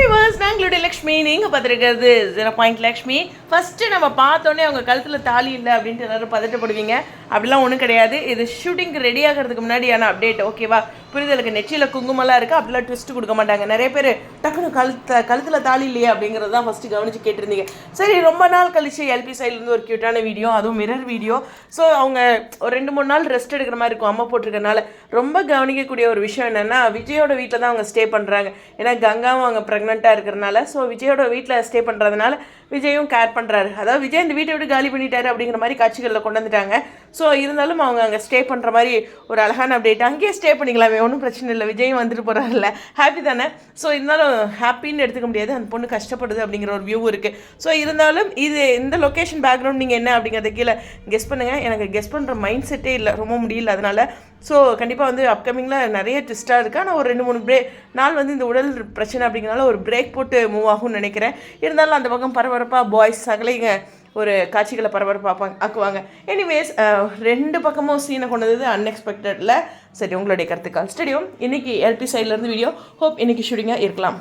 Viewers நாங்களுடைய லக்ஷ்மி நீங்கள் பார்த்துருக்கிறது ஜீரோ பாயிண்ட் லக்ஷ்மி. ஃபஸ்ட்டு நம்ம பார்த்தோன்னே அவங்க கழுத்தில் தாலி இல்லை அப்படின்ட்டு எல்லாரும் பதட்டப்படுவீங்க. அப்படிலாம் ஒன்றும் கிடையாது. இது ஷூட்டிங்க்கு ரெடி ஆகிறதுக்கு முன்னாடியான அப்டேட் ஓகேவா புரிதலுக்கு நெச்சியில் குங்குமம்லாம் இருக்குது அப்படிலாம் ட்விஸ்ட் கொடுக்க மாட்டாங்க. நிறைய பேர் டக்குனு கழுத்த கழுத்தில் தாலி இல்லையா அப்படிங்கிறது தான் ஃபஸ்ட்டு கவனித்து கேட்டிருந்தீங்க. சரி ரொம்ப நாள் கழிச்சு எல்பி சைட்லேருந்து ஒரு க்யூட்டான வீடியோ அதுவும் மிரர் வீடியோ ஸோ அவங்க ஒரு ரெண்டு மூணு நாள் ரெஸ்ட் எடுக்கிற மாதிரி இருக்கும். அம்மா போட்டிருக்கனால ரொம்ப கவனிக்கக்கூடிய ஒரு விஷயம் என்னென்னா விஜயோட வீட்டில் தான் அவங்க ஸ்டே பண்ணுறாங்க ஏன்னா கங்காவும் அவங்க ப்ரெக்னெண்ட்டாக இருக்கிறனால ஸோ விஜயோட வீட்டில் ஸ்டே பண்ணுறதுனால விஜயும் கேர் பண்ணுறாரு அதாவது விஜய் இந்த வீட்டை விட்டு காலி பண்ணிட்டாரு அப்படிங்கிற மாதிரி காட்சிகளில் கொண்டு வந்துட்டாங்க. ஸோ இருந்தாலும் அவங்க அங்கே ஸ்டே பண்ணுற மாதிரி ஒரு அழகான அப்டேட் அங்கேயே ஸ்டே பண்ணிக்கலாமே ஒன்றும் பிரச்சனை இல்லை. விஜயும் வந்துட்டு போகிறார்ல ஹாப்பி தானே? ஸோ இருந்தாலும் ஹாப்பின்னு எடுத்துக்க முடியாது. அந்த பொண்ணு கஷ்டப்படுது அப்படிங்கிற ஒரு வியூ இருக்குது ஸோ இருந்தாலும் இது இந்த லொக்கேஷன் பேக்ரவுண்ட் நீங்கள் என்ன அப்படிங்கிறத கீழே கெஸ் பண்ணுங்கள் எனக்கு கெஸ் பண்ணுற மைண்ட் செட்டே இல்லை. ரொம்ப முடியல அதனால். ஸோ கண்டிப்பாக வந்து அப்கமிங்கில் நிறைய ட்விஸ்ட்டாக இருக்குது ஆனால் ஒரு ரெண்டு மூணு பிரே நாள் வந்து இந்த உடல் பிரச்சனை அப்படிங்கிறனால ஒரு பிரேக் போட்டு மூவ் ஆகும்னு நினைக்கிறேன். இருந்தாலும் அந்த பக்கம் பரபரப்பாக பாய்ஸ் சகலைங்க ஒரு காட்சிகளை பரபரப்பாக ஆக்குவாங்க. எனிவேஸ் ரெண்டு பக்கமும் சீனை கொண்டது அன்எக்ஸ்பெக்டடில் சரி உங்களுடைய கருத்துக்கள். ஸ்டடியோ இன்றைக்கி எல்பி சைட்லேருந்து வீடியோ ஹோப் இன்றைக்கி ஷூட்டிங்காக இருக்கலாம்.